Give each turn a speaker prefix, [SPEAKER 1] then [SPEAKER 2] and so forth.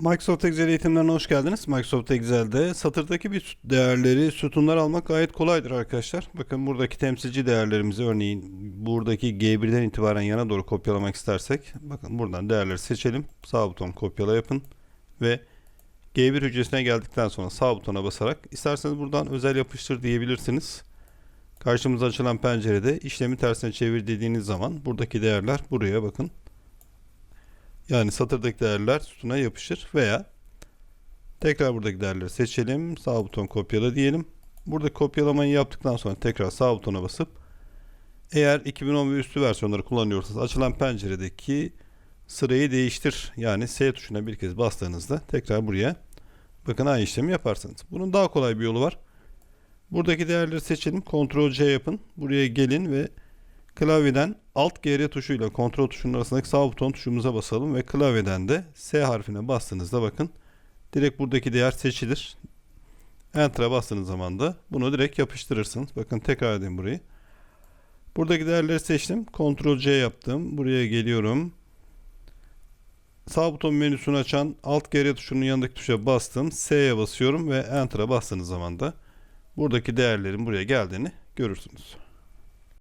[SPEAKER 1] Microsoft Excel eğitimlerine hoş geldiniz. Microsoft Excel'de satırdaki bir değerleri sütunlar almak gayet kolaydır arkadaşlar. Bakın buradaki temsilci değerlerimizi örneğin buradaki G1'den itibaren yana doğru kopyalamak istersek bakın buradan değerleri seçelim. Sağ buton kopyala yapın ve G1 hücresine geldikten sonra sağ butona basarak isterseniz buradan özel yapıştır diyebilirsiniz. Karşımıza açılan pencerede işlemi tersine çevir dediğiniz zaman buradaki değerler buraya bakın yani satırdaki değerler sütuna yapışır veya tekrar buradaki değerleri seçelim. Sağ buton kopyala diyelim. Burada kopyalamayı yaptıktan sonra tekrar sağ butona basıp eğer 2010 ve üstü versiyonları kullanıyorsanız açılan penceredeki sırayı değiştir. Yani S tuşuna bir kez bastığınızda tekrar buraya bakın aynı işlemi yaparsınız. Bunun daha kolay bir yolu var. Buradaki değerleri seçelim. Ctrl C yapın. Buraya gelin ve Klavyeden Alt GR tuşuyla kontrol tuşunun arasındaki sağ buton tuşumuza basalım ve klavyeden de S harfine bastığınızda bakın direkt buradaki değer seçilir. Enter'a bastığınız zaman da bunu direkt yapıştırırsınız. Bakın tekrar edeyim burayı. Buradaki değerleri seçtim. Ctrl C yaptım. Buraya geliyorum. Sağ buton menüsünü açan Alt GR tuşunun yanındaki tuşa bastım. S'ye basıyorum ve Enter'a bastığınız zaman da buradaki değerlerin buraya geldiğini görürsünüz.